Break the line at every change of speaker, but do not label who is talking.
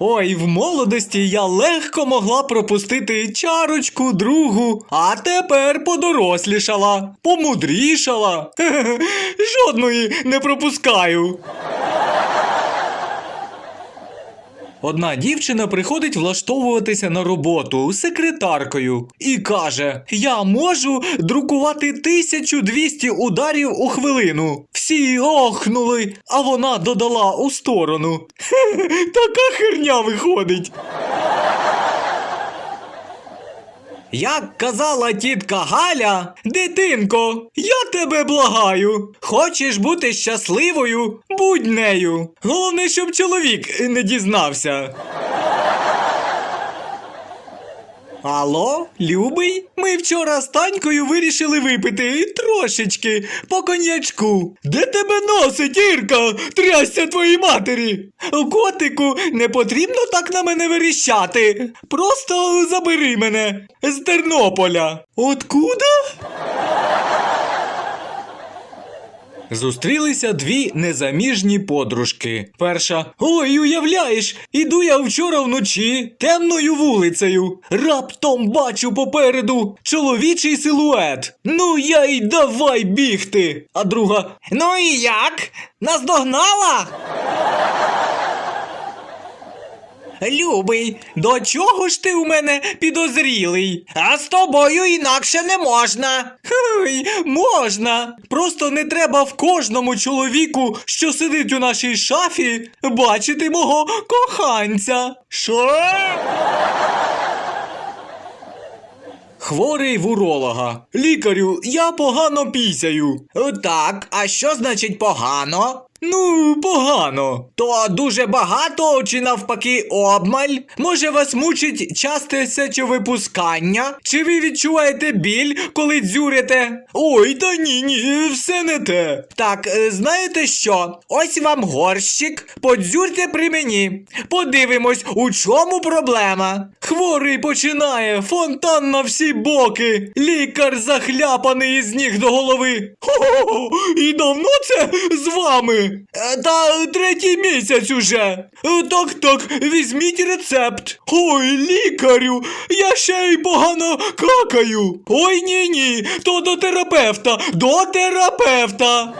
Ой, в молодості я легко могла пропустити чарочку другу, а тепер подорослішала, помудрішала. Жодної не пропускаю. Одна дівчина приходить влаштовуватися на роботу секретаркою і каже: Я можу друкувати 1200 ударів у хвилину. Всі охнули, а вона додала у сторону. Така херня виходить. Як казала тітка Галя, дитинко, я тебе благаю. Хочеш бути щасливою? Будь нею. Головне, щоб чоловік не дізнався. Алло, любий? Ми вчора з Танькою вирішили випити трошечки по коньячку. Де тебе носить, Ірка? Трясся твоїй матері. Котику, не потрібно так на мене виріщати. Просто забери мене з Тернополя. Откуда? Зустрілися дві незаміжні подружки. Перша. Ой, уявляєш, іду я вчора вночі темною вулицею. Раптом бачу попереду чоловічий силует. Ну я й давай бігти. А друга. Ну і як? Наздогнала? Любий, до чого ж ти у мене підозрілий? А з тобою інакше не можна. Ой, можна. Просто не треба в кожному чоловіку, що сидить у нашій шафі, бачити мого коханця. Що? Хворий в уролога. Лікарю, я погано пісяю. Так, а що значить погано? Ну, погано. То дуже багато чи навпаки обмаль? Може вас мучить часте сечовипускання? Чи ви відчуваєте біль, коли дзюрите? Ой, та ні, ні, все не те. Так, е, знаєте що? Ось вам горщик, подзюрте при мені. Подивимось, у чому проблема. Хворий починає, фонтан на всі боки. Лікар захляпаний із ніг до голови. Хо-хо-хо, і давно це з вами? Е, Та третій місяць уже. Е, Так, так, візьміть рецепт. Ой, лікарю, я ще й погано какаю. Ой, ні, ні, то до терапевта, до терапевта.